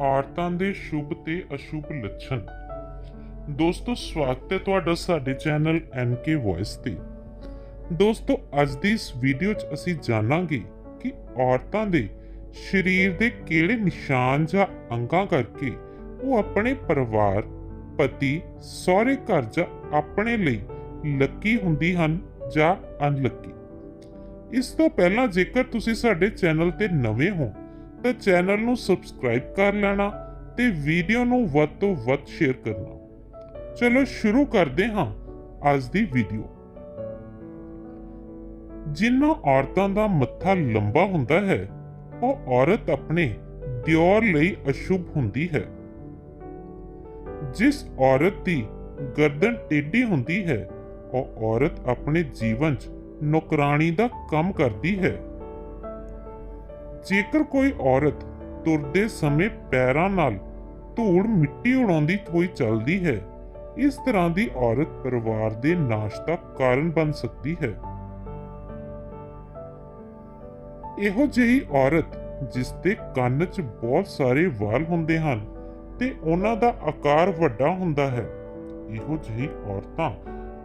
ਔਰਤਾਂ ਦੇ ਸ਼ੁਭ ਤੇ ਅਸ਼ੁਭ ਲੱਛਣ। ਦੋਸਤੋ, ਸਵਾਗਤ ਹੈ ਤੁਹਾਡਾ ਸਾਡੇ ਚੈਨਲ ਐਨਕੇ ਵੌਇਸ ਤੇ। ਦੋਸਤੋ, ਅੱਜ ਦੀ ਇਸ ਵੀਡੀਓ 'ਚ ਅਸੀਂ ਜਾਣਾਂਗੇ ਕਿ ਔਰਤਾਂ ਦੇ ਸਰੀਰ ਦੇ ਕਿਹੜੇ ਨਿਸ਼ਾਨ ਜਾਂ ਅੰਗਾਂ ਕਰਕੇ ਉਹ ਆਪਣੇ ਪਰਿਵਾਰ, ਪਤੀ, ਸਹੁਰੇ ਘਰ ਜਾਂ ਆਪਣੇ ਲਈ ਲੱਕੀ ਹੁੰਦੀ ਹਨ ਜਾਂ ਅਨਲੱਕੀ ਇਸ ਤੋਂ ਪਹਿਲਾਂ ਜੇਕਰ ਤੁਸੀਂ ਸਾਡੇ ਚੈਨਲ ਤੇ ਨਵੇਂ ਹੋ ਤਾਂ ਚੈਨਲ ਨੂੰ ਸਬਸਕ੍ਰਾਈਬ ਕਰ ਲੈਣਾ ਤੇ ਵੀਡੀਓ ਨੂੰ ਵੱਧ ਤੋਂ ਵੱਧ ਸ਼ੇਅਰ ਕਰਨਾ। ਚਲੋ ਸ਼ੁਰੂ ਕਰਦੇ ਹਾਂ ਅੱਜ ਦੀ ਵੀਡੀਓ ਜਿਨ੍ਹਾਂ ਔਰਤਾਂ ਦਾ ਮੱਥਾ ਲੰਬਾ ਹੁੰਦਾ ਹੈ, ਉਹ ਔਰਤ ਆਪਣੇ ਦਿਓਰ ਲਈ ਅਸ਼ੁਭ ਹੁੰਦੀ ਹੈ। ਜਿਸ ਔਰਤ ਦੀ ਗਰਦਨ ਟੇਢੀ ਹੁੰਦੀ ਹੈ, ਉਹ ਔਰਤ ਆਪਣੇ ਜੀਵਨ 'ਚ ਨੌਕਰਾਨੀ ਦਾ ਕੰਮ ਕਰਦੀ ਹੈ। ਜੇਕਰ ਕੋਈ ਔਰਤ ਤੁਰਦੇ ਸਮੇਂ ਪੈਰਾਂ ਨਾਲ ਧੂੜ ਮਿੱਟੀ ਉਡਾਉਂਦੀ ਹੋਈ ਚੱਲਦੀ ਹੈ, ਇਸ ਤਰ੍ਹਾਂ ਦੀ ਔਰਤ ਪਰਿਵਾਰ ਦੇ ਨਾਸ਼ ਦਾ ਕਾਰਨ ਬਣ ਸਕਦੀ ਹੈ। ਇਹੋ ਜਿਹੀ ਔਰਤ ਜਿਸ ਦੇ ਕੰਨ 'ਚ ਬਹੁਤ ਸਾਰੇ ਵਾਲ ਹੁੰਦੇ ਹਨ ਤੇ ਉਹਨਾਂ ਦਾ ਆਕਾਰ ਵੱਡਾ ਹੁੰਦਾ ਹੈ, ਇਹੋ ਜਿਹੀ ਔਰਤਾਂ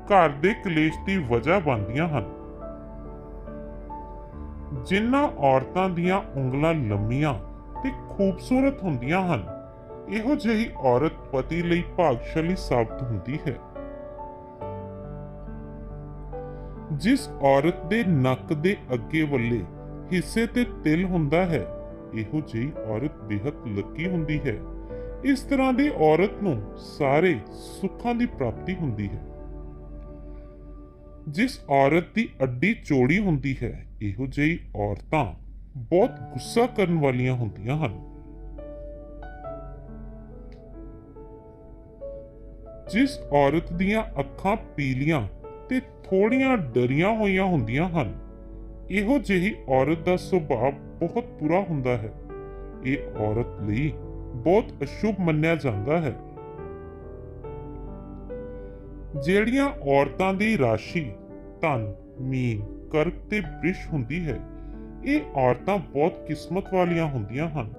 ਘਰ ਦੇ ਕਲੇਸ਼ ਦੀ ਵਜ੍ਹਾ ਬਣਦੀਆਂ ਹਨ। ਜਿਨ੍ਹਾਂ ਔਰਤਾਂ ਦੀਆਂ ਉਂਗਲਾਂ ਲੰਮੀਆਂ ਤੇ ਖੂਬਸੂਰਤ ਹੁੰਦੀਆਂ ਹਨ, ਇਹੋ ਜਿਹੀ ਔਰਤ ਪਤੀ ਲਈ ਭਾਗਸ਼ਾਲੀ ਸਾਬਤ ਹੁੰਦੀ ਹੈ। ਜਿਸ ਔਰਤ ਦੇ ਨੱਕ ਦੇ ਅੱਗੇ ਵੱਲੇ ਹਿੱਸੇ ਤੇ ਤਿਲ ਹੁੰਦਾ ਹੈ, ਇਹੋ ਜਿਹੀ ਔਰਤ ਬੇਹੱਦ ਲੱਕੀ ਹੁੰਦੀ ਹੈ। ਇਸ ਤਰ੍ਹਾਂ ਦੀ ਔਰਤ ਨੂੰ ਸਾਰੇ ਸੁੱਖਾਂ ਦੀ ਪ੍ਰਾਪਤੀ ਹੁੰਦੀ ਹੈ। ਜਿਸ ਔਰਤ ਦੀ ਅੱਡੀ ਚੌੜੀ ਹੁੰਦੀ ਹੈ ਇਹੋ ਜਿਹੀ ਔਰਤਾਂ ਬਹੁਤ ਗੁੱਸਾ ਕਰਨ ਵਾਲੀਆਂ ਹੁੰਦੀਆਂ ਹਨ। ਜਿਸ ਔਰਤ ਦੀਆਂ ਅੱਖਾਂ ਪੀਲੀਆਂ ਤੇ ਥੋੜੀਆਂ ਡਰੀਆਂ ਹੋਈਆਂ ਹੁੰਦੀਆਂ ਹਨ, ਇਹੋ ਜਿਹੀ ਔਰਤ ਦਾ ਸੁਭਾਅ ਬਹੁਤ ਬੁਰਾ ਹੁੰਦਾ ਹੈ। ਇਹ ਔਰਤ ਲਈ ਬਹੁਤ ਅਸ਼ੁਭ ਮੰਨਿਆ ਜਾਂਦਾ ਹੈ। ਜਿਹੜੀਆਂ ਔਰਤਾਂ ਦੀ ਰਾਸ਼ੀ ਧਨ, ਮੀਨ ਕਰਕ ਤੇ ਬ੍ਰਿਸ਼ ਹੁੰਦੀ ਹੈ। ਇਹ ਔਰਤਾਂ ਬਹੁਤ ਕਿਸਮਤ ਵਾਲੀਆਂ ਹੁੰਦੀਆਂ ਹਨ।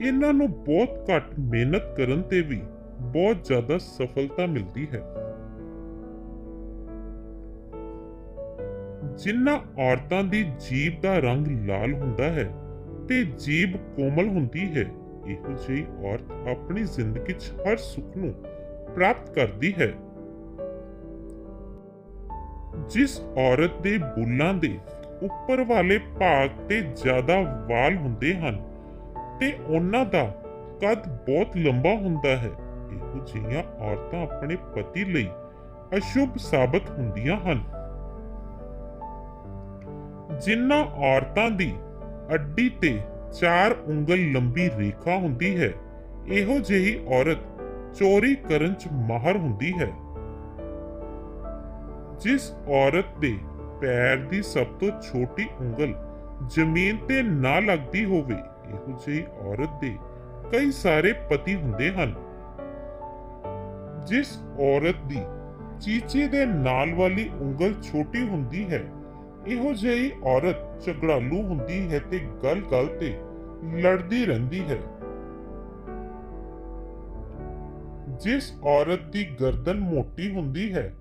ਇਹਨਾਂ ਨੂੰ ਬਹੁਤ ਘੱਟ ਮਿਹਨਤ ਕਰਨ ਤੇ ਵੀ ਬਹੁਤ ਜ਼ਿਆਦਾ ਸਫਲਤਾ ਮਿਲਦੀ ਹੈ। ਜਿਨ੍ਹਾਂ ਔਰਤਾਂ ਦੀ ਜੀਭ ਦਾ ਰੰਗ ਲਾਲ ਹੁੰਦਾ ਹੈ ਤੇ ਜੀਭ ਕੋਮਲ ਹੁੰਦੀ ਹੈ, ਇਹੋ ਜਿਹੀ ਔਰਤ ਆਪਣੀ ਜ਼ਿੰਦਗੀ 'ਚ ਹਰ ਸੁੱਖ ਨੂੰ ਪ੍ਰਾਪਤ ਕਰਦੀ ਹੈ। ਜਿਸ ਔਰਤ ਦੇ ਬੁੱਲਾਂ ਦੇ ਉੱਪਰ ਵਾਲੇ ਭਾਗ ਤੇ ਜ਼ਿਆਦਾ ਵਾਲ ਹੁੰਦੇ ਹਨ ਤੇ ਉਹਨਾਂ ਦਾ ਕੱਦ ਬਹੁਤ ਲੰਬਾ ਹੁੰਦਾ ਹੈ, ਇਹੋ ਜਿਹੀਆਂ ਔਰਤਾਂ ਆਪਣੇ ਪਤੀ ਲਈ ਅਸ਼ੁਭ ਸਾਬਤ ਹੁੰਦੀਆਂ ਹਨ। ਜਿਨ੍ਹਾਂ ਔਰਤਾਂ ਦੀ ਅੱਡੀ ਤੇ ਚਾਰ ਉਂਗਲ ਲੰਬੀ ਰੇਖਾ ਹੁੰਦੀ ਹੈ, ਇਹੋ ਜਿਹੀ ਔਰਤ ਚੋਰੀ ਕਰਨ 'ਚ ਮਾਹਰ ਹੁੰਦੀ ਹੈ। ਜਿਸ ਔਰਤ ਦੇ ਪੈਰ ਦੀ ਸਭ ਤੋਂ ਛੋਟੀ ਉਂਗਲ ਜ਼ਮੀਨ ਤੇ ਨਾ ਲੱਗਦੀ ਹੋਵੇ, ਇਹੋ ਜਿਹੀ ਔਰਤ ਦੇ ਕਈ ਸਾਰੇ ਪਤੀ ਹੁੰਦੇ ਹਨ। ਜਿਸ ਔਰਤ ਦੀ ਚੀਚੇ ਦੇ ਨਾਲ ਵਾਲੀ ਉਂਗਲ ਛੋਟੀ ਹੁੰਦੀ ਹੈ, ਇਹੋ ਜਿਹੀ ਔਰਤ ਝਗੜਾਲੂ ਹੁੰਦੀ ਹੈ ਤੇ ਗੱਲ-ਗੱਲ ਤੇ ਲੜਦੀ ਰਹਿੰਦੀ ਹੈ। ਜਿਸ ਔਰਤ ਦੀ ਗਰਦਨ ਮੋਟੀ ਹੁੰਦੀ ਹੈ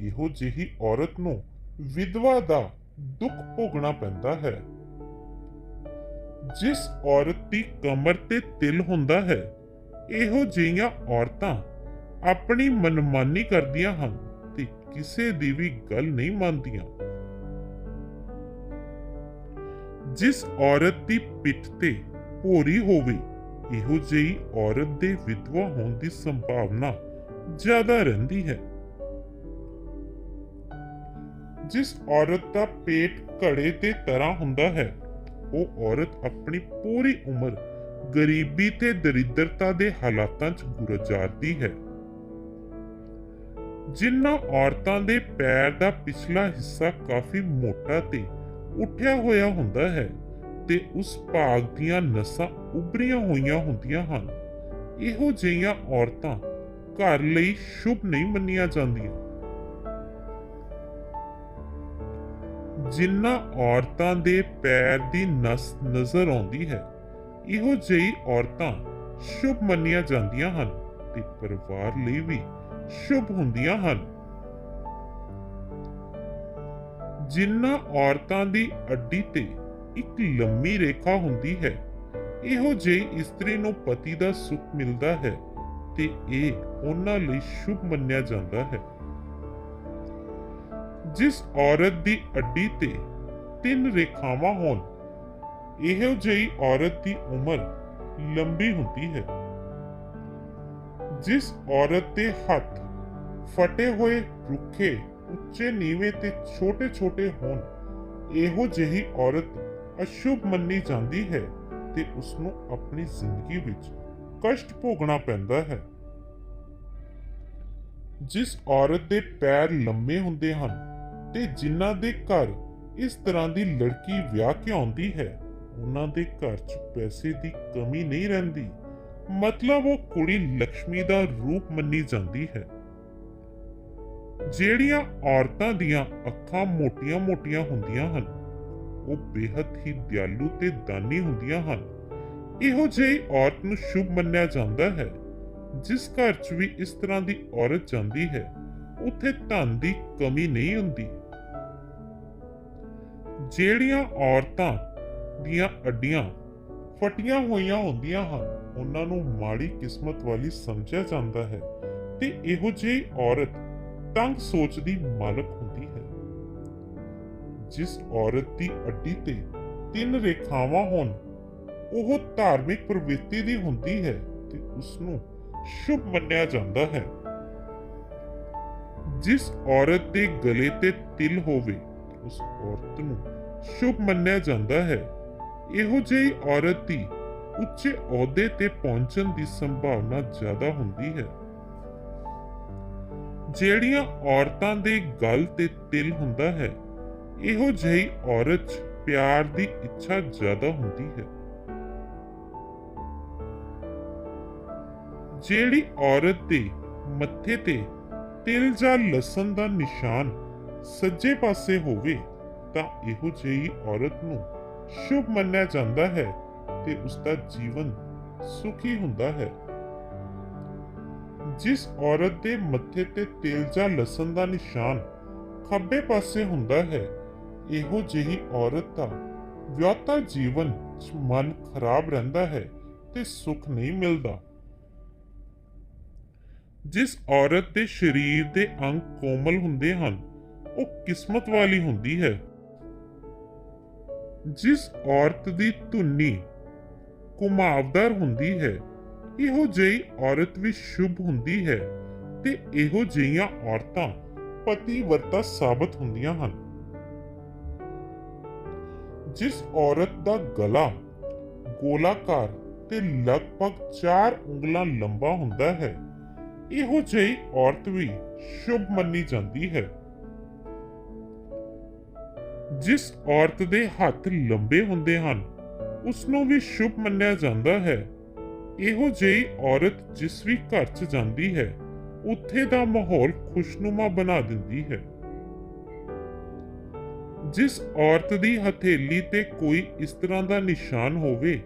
ਇਹੋ ਜਿਹੀ ਔਰਤ ਨੂੰ ਵਿਧਵਾ ਦਾ ਦੁੱਖ ਭੋਗਣਾ ਪੈਂਦਾ ਹੈ। ਜਿਸ ਔਰਤ ਦੀ ਕਮਰ ਤੇ ਤਿਲ ਹੁੰਦਾ ਹੈ, ਇਹੋ ਜਿਹੀਆਂ ਔਰਤਾਂ ਆਪਣੀ ਮਨਮਾਨੀ ਕਰਦੀਆਂ ਹਨ ਤੇ ਕਿਸੇ ਦੀ ਵੀ ਗੱਲ ਨਹੀਂ ਮੰਨਦੀਆਂ। ਜਿਸ ਔਰਤ ਦੀ ਪਿੱਠ ਤੇ ਭੋਰੀ ਹੋਵੇ, ਇਹੋ ਜਿਹੀ ਔਰਤ ਦੇ ਵਿਧਵਾ ਹੋਣ ਦੀ ਸੰਭਾਵਨਾ ਜ਼ਿਆਦਾ ਰਹਿੰਦੀ ਹੈ। ਜਿਸ ਔਰਤ ਦਾ ਪੇਟ ਘੜੇ ਤੇ ਤਰ੍ਹਾਂ ਹੁੰਦਾ ਹੈ, ਉਹ ਔਰਤ ਆਪਣੀ ਪੂਰੀ ਉਮਰ ਗਰੀਬੀ ਤੇ ਦਰਿਦਰਤਾ ਦੇ ਹਾਲਾਤਾਂ 'ਚ ਗੁਜ਼ਰਦੀ ਹੈ। ਜਿਨ੍ਹਾਂ ਔਰਤਾਂ ਦੇ ਪੈਰ ਦਾ ਪਿਛਲਾ ਹਿੱਸਾ ਕਾਫੀ ਮੋਟਾ ਤੇ ਉੱਠਿਆ ਹੋਇਆ ਹੁੰਦਾ ਹੈ ਤੇ ਉਸ ਭਾਗ ਦੀਆਂ ਨਸਾਂ ਉਭਰੀਆਂ ਹੋਈਆਂ ਹੁੰਦੀਆਂ ਹਨ। ਇਹੋ ਜਿਹੀਆਂ ਔਰਤਾਂ ਘਰ ਲਈ ਸ਼ੁਭ ਨਹੀਂ ਮੰਨੀਆਂ ਜਾਂਦੀਆਂ। ਜਿਨ੍ਹਾਂ ਔਰਤਾਂ ਦੇ ਪੈਰ ਦੀ ਨਸ ਨਜ਼ਰ ਆਉਂਦੀ ਹੈ, ਇਹੋ ਜਿਹੀ ਔਰਤਾਂ ਸ਼ੁਭ ਮੰਨੀਆਂ ਜਾਂਦੀਆਂ ਹਨ ਤੇ ਪਰਿਵਾਰ ਲਈ ਵੀ ਸ਼ੁਭ ਹੁੰਦੀਆਂ ਹਨ। ਜਿਨ੍ਹਾਂ ਔਰਤਾਂ ਦੀ ਅੱਡੀ ਤੇ ਇੱਕ ਲੰਮੀ ਰੇਖਾ ਹੁੰਦੀ ਹੈ, ਇਹੋ ਜਿਹੀ ਇਸਤਰੀ ਨੂੰ ਪਤੀ ਦਾ ਸੁੱਖ ਮਿਲਦਾ ਹੈ ਤੇ ਇਹ ਉਹਨਾਂ ਲਈ ਸ਼ੁਭ ਮੰਨਿਆ ਜਾਂਦਾ ਹੈ। ਜਿਸ ਔਰਤ ਦੀ ਅੱਡੀ ਤੇ ਤਿੰਨ ਰੇਖਾਵਾਂ ਹੋਣ, ਇਹੋ ਜਿਹੀ ਔਰਤ ਦੀ ਉਮਰ ਲੰਬੀ ਹੁੰਦੀ ਹੈ। ਜਿਸ ਔਰਤ ਦੇ ਹੱਥ ਫਟੇ ਹੋਏ ਰੁੱਖੇ ਉੱਚੇ, ਨੀਵੇਂ ਤੇ ਛੋਟੇ-ਛੋਟੇ ਹੋਣ, ਇਹੋ ਜਿਹੀ ਔਰਤ ਅਸ਼ੁਭ ਮੰਨੀ ਜਾਂਦੀ ਹੈ ਤੇ ਉਸ ਨੂੰ ਆਪਣੀ ਜ਼ਿੰਦਗੀ ਵਿੱਚ ਕਸ਼ਟ ਭੋਗਣਾ ਪੈਂਦਾ ਹੈ। ਜਿਸ ਔਰਤ ਦੇ ਪੈਰ ਲੰਮੇ ਹੁੰਦੇ ਹਨ ਤੇ ਜਿਨ੍ਹਾਂ ਦੇ ਘਰ ਇਸ ਤਰ੍ਹਾਂ ਦੀ ਲੜਕੀ ਵਿਆਹ ਕੇ ਆਉਂਦੀ ਹੈ, ਉਹਨਾਂ ਦੇ ਘਰ 'ਚ ਪੈਸੇ ਦੀ ਕਮੀ ਨਹੀਂ ਰਹਿੰਦੀ। ਮਤਲਬ ਉਹ ਕੁੜੀ ਲక్ష్ਮੀ ਦਾ ਰੂਪ ਮੰਨੀ ਜਾਂਦੀ ਹੈ। ਜਿਹੜੀਆਂ ਔਰਤਾਂ ਦੀਆਂ ਅੱਖਾਂ ਮੋਟੀਆਂ-ਮੋਟੀਆਂ ਹੁੰਦੀਆਂ ਹਨ, ਉਹ ਬੇਹੱਦ ਹੀ ਦਿਆਲੂ ਤੇ ਦਾਨੀ ਹੁੰਦੀਆਂ ਹਨ। ਇਹੋ ਜਿਹੀ ਔਰਤ ਨੂੰ ਸ਼ੁਭ ਮੰਨਿਆ ਜਾਂਦਾ ਹੈ, ਜਿਸ ਘਰ 'ਚ ਵੀ ਇਸ ਤਰ੍ਹਾਂ ਦੀ ਔਰਤ ਜਾਂਦੀ ਹੈ, ਉੱਥੇ ਧਨ ਦੀ ਕਮੀ ਨਹੀਂ ਹੁੰਦੀ। ਜਿਹੜੀਆਂ ਔਰਤਾਂ ਦੀਆਂ ਅੱਡੀਆਂ ਫਟੀਆਂ ਹੋਈਆਂ ਹੁੰਦੀਆਂ ਹਨ, ਉਹਨਾਂ ਨੂੰ ਮਾੜੀ ਕਿਸਮਤ ਵਾਲੀ ਸਮਝਿਆ ਜਾਂਦਾ ਹੈ ਤੇ ਇਹੋ ਜਿਹੀ ਔਰਤ ਤੰਗ ਸੋਚ ਦੀ ਮਾਲਕ ਹੁੰਦੀ ਹੈ। ਜਿਸ ਔਰਤ ਦੀ ਅੱਡੀ ਤੇ ਤਿੰਨ ਰੇਖਾਵਾਂ ਹੋਣ, ਉਹ ਧਾਰਮਿਕ ਪ੍ਰਵਿਰਤੀ ਦੀ ਹੁੰਦੀ ਹੈ ਤੇ ਉਸ ਨੂੰ ਸ਼ੁਭ ਮੰਨਿਆ ਜਾਂਦਾ ਹੈ। ਜਿਸ ਔਰਤ ਦੇ ਗਲੇ ਤੇ ਤਿਲ ਹੋਵੇ, ਉਸ ਔਰਤ ਨੂੰ ਸ਼ੁਭ ਮੰਨਿਆ ਜਾਂਦਾ ਹੈ। ਇਹੋ ਜਿਹੀ ਔਰਤ ਦੀ ਉੱਚੇ ਅਹੁਦੇ ਤੇ ਪਹੁੰਚਣ ਦੀ ਸੰਭਾਵਨਾ ਜ਼ਿਆਦਾ ਹੁੰਦੀ ਹੈ। ਜਿਹੜੀਆਂ ਔਰਤਾਂ ਦੇ ਗਲ ਤੇ ਤਿਲ ਹੁੰਦਾ ਹੈ, ਇਹੋ ਜਿਹੀ ਔਰਤ 'ਚ ਪਿਆਰ ਦੀ ਇੱਛਾ ਜ਼ਿਆਦਾ ਹੁੰਦੀ ਹੈ। ਜਿਹੜੀ ਔਰਤ ਦੇ ਮੱਥੇ ਤੇ ਤਿਲ ਜਾਂ ਲਸਣ ਦਾ ਨਿਸ਼ਾਨ ਸੱਜੇ ਪਾਸੇ ਹੋਵੇ ਤਾਂ ਇਹੋ ਜਿਹੀ ਔਰਤ ਨੂੰ ਸ਼ੁਭ ਮੰਨਿਆ ਜਾਂਦਾ ਹੈ ਤੇ ਉਸ ਦਾ ਜੀਵਨ ਸੁਖੀ ਹੁੰਦਾ ਹੈ। ਜਿਸ ਔਰਤ ਦੇ ਮੱਥੇ ਤੇ ਤੇਲ ਜਾਂ ਲਸਣ ਦਾ ਨਿਸ਼ਾਨ ਖੱਬੇ ਪਾਸੇ ਹੁੰਦਾ ਹੈ, ਇਹੋ ਜਿਹੀ ਔਰਤ ਦਾ ਵਿਆਹਤਾ ਜੀਵਨ ਮਨ ਖਰਾਬ ਰਹਿੰਦਾ ਹੈ ਤੇ ਸੁੱਖ ਨਹੀਂ ਮਿਲਦਾ। ਜਿਸ ਔਰਤ ਦੇ ਸਰੀਰ ਦੇ ਅੰਗ ਕੋਮਲ ਹੁੰਦੇ ਹਨ, ਉਹ ਕਿਸਮਤ ਵਾਲੀ ਹੁੰਦੀ ਹੈ। ਜਿਸ ਔਰਤ ਦੀ ਧੁੰਨੀ ਘੁਮਾਵਦਾਰ ਹੁੰਦੀ ਹੈ, ਇਹੋ ਜਿਹੀ ਔਰਤ ਵੀ ਸ਼ੁਭ ਹੁੰਦੀ ਹੈ ਤੇ ਇਹੋ ਜਿਹੀਆਂ ਔਰਤਾਂ ਪਤੀ ਵਰਤਾ ਸਾਬਤ ਹੁੰਦੀਆਂ ਹਨ। ਜਿਸ ਔਰਤ ਦਾ ਗਲਾ ਗੋਲਾਕਾਰ ਤੇ ਲਗਭਗ 4 ਉਂਗਲਾਂ ਲੰਬਾ ਹੁੰਦਾ ਹੈ, ਇਹੋ ਜਿਹੀ ਔਰਤ ਵੀ ਸ਼ੁਭ ਮੰਨੀ ਜਾਂਦੀ ਹੈ। ਜਿਸ ਔਰਤ ਦੇ ਹੱਥ ਲੰਬੇ ਹੁੰਦੇ ਹਨ, ਉਸ ਨੂੰ ਵੀ ਸ਼ੁਭ ਮੰਨਿਆ ਜਾਂਦਾ ਹੈ। ਇਹੋ ਜਿਹੀ ਔਰਤ ਜਿਸ ਵੀ ਘਰ 'ਚ ਜਾਂਦੀ ਹੈ, ਉੱਥੇ ਦਾ ਮਾਹੌਲ ਖੁਸ਼ਨੁਮਾ ਬਣਾ ਦਿੰਦੀ ਹੈ। ਜਿਸ ਔਰਤ ਦੀ ਹਥੇਲੀ ਤੇ ਕੋਈ ਇਸ ਤਰ੍ਹਾਂ ਦਾ ਨਿਸ਼ਾਨ ਹੋਵੇ,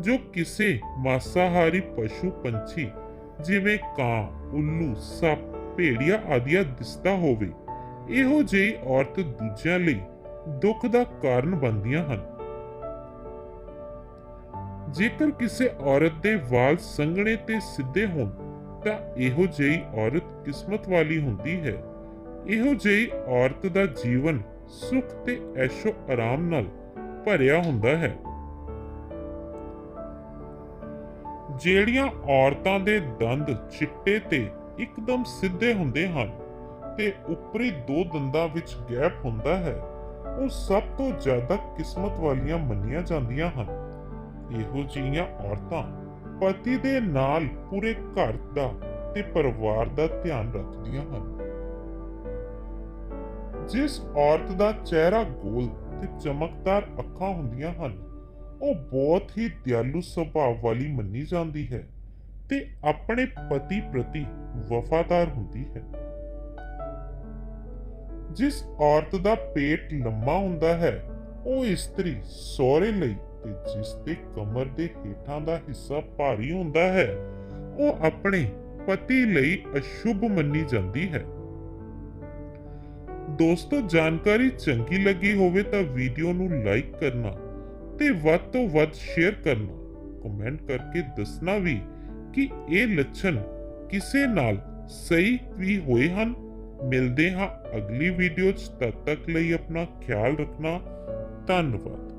ਜੋ ਕਿਸੇ ਮਾਸਾਹਾਰੀ ਪਸ਼ੂ ਪੰਛੀ, ਜਿਵੇਂ ਕਾਂ, ਉੱਲੂ, ਸੱਪ, ਭੇੜੀਆ ਆਦਿਆ ਦਿਸਦਾ ਹੋਵੇ, ਇਹੋ ਜਿਹੀ ਔਰਤ ਦੂਜਿਆਂ ਲਈ ਦੁੱਖ ਦਾ ਕਾਰਨ ਬਣਦੀਆਂ ਹਨ। ਜੇਕਰ ਕਿਸੇ ਔਰਤ ਦੇ ਵਾਲ ਸੰਘਣੇ ਤੇ ਸਿੱਧੇ ਹੋਣ, ਤਾਂ ਇਹੋ ਜਿਹੀ ਔਰਤ ਕਿਸਮਤ ਵਾਲੀ ਹੁੰਦੀ ਹੈ। ਇਹੋ ਜਿਹੀ ਔਰਤ ਦਾ ਜੀਵਨ ਸੁਖ ਤੇ ਐਸ਼ੋ ਆਰਾਮ ਨਾਲ ਭਰਿਆ ਹੁੰਦਾ ਹੈ। ਜਿਹੜੀਆਂ ਔਰਤਾਂ ਦੇ ਦੰਦ ਚਿੱਟੇ ਤੇ ਇੱਕਦਮ ਸਿੱਧੇ ਹੁੰਦੇ ਹਨ, ਤੇ ਉੱਪਰੀ ਦੋ ਦੰਦਾਂ ਵਿੱਚ ਗੈਪ ਹੁੰਦਾ ਹੈ ਉਹ ਸਭ ਤੋਂ ਜ਼ਿਆਦਾ ਕਿਸਮਤ ਵਾਲੀਆਂ ਮੰਨੀਆਂ ਜਾਂਦੀਆਂ ਹਨ। ਇਹੋ ਜਿਹੀਆਂ ਔਰਤਾਂ ਪਤੀ ਦੇ ਨਾਲ ਪੂਰੇ ਘਰ ਦਾ ਤੇ ਪਰਿਵਾਰ ਦਾ ਧਿਆਨ ਰੱਖਦੀਆਂ ਹਨ। ਜਿਸ ਔਰਤ ਦਾ ਚਿਹਰਾ ਗੋਲ ਤੇ ਚਮਕਦਾਰ ਅੱਖਾਂ ਹੁੰਦੀਆਂ ਹਨ, ਉਹ ਬਹੁਤ ਹੀ ਦਿਆਲੂ ਸੁਭਾਅ ਵਾਲੀ ਮੰਨੀ ਜਾਂਦੀ ਹੈ ਤੇ ਆਪਣੇ ਪਤੀ ਪ੍ਰਤੀ ਵਫਾਦਾਰ ਹੁੰਦੀ ਹੈ। ਜਿਸ ਔਰਤ ਦਾ ਪੇਟ ਲੰਮਾ ਹੁੰਦਾ ਹੈ, ਉਹ ਇਸਤਰੀ ਸਹੁਰੇ ਲਈ ਤੇ ਜਿਸ ਦੇ ਕਮਰ ਦੇ ਹੇਠਾਂ ਦਾ ਹਿੱਸਾ ਭਾਰੀ ਹੁੰਦਾ ਹੈ, ਉਹ ਆਪਣੇ ਪਤੀ ਲਈ ਅਸ਼ੁਭ ਮੰਨੀ ਜਾਂਦੀ ਹੈ। ਦੋਸਤੋ, ਜਾਣਕਾਰੀ ਚੰਗੀ ਲੱਗੀ ਹੋਵੇ ਤਾਂ ਵੀਡੀਓ ਨੂੰ ਲਾਈਕ ਕਰਨਾ ਤੇ ਵੱਧ ਤੋਂ ਵੱਧ ਸ਼ੇਅਰ ਕਰਨਾ। ਕਮੈਂਟ ਕਰਕੇ ਦੱਸਣਾ ਵੀ ਕਿ ਇਹ ਲੱਛਣ ਕਿਸੇ ਨਾਲ ਸਹੀ ਵੀ ਹੋਏ ਹਨ ਮਿਲਦੇ ਹਾਂ ਅਗਲੀ ਵੀਡੀਓ 'ਚ। ਤਦ ਤੱਕ ਲਈ ਆਪਣਾ ਖਿਆਲ ਰੱਖਣਾ। ਧੰਨਵਾਦ।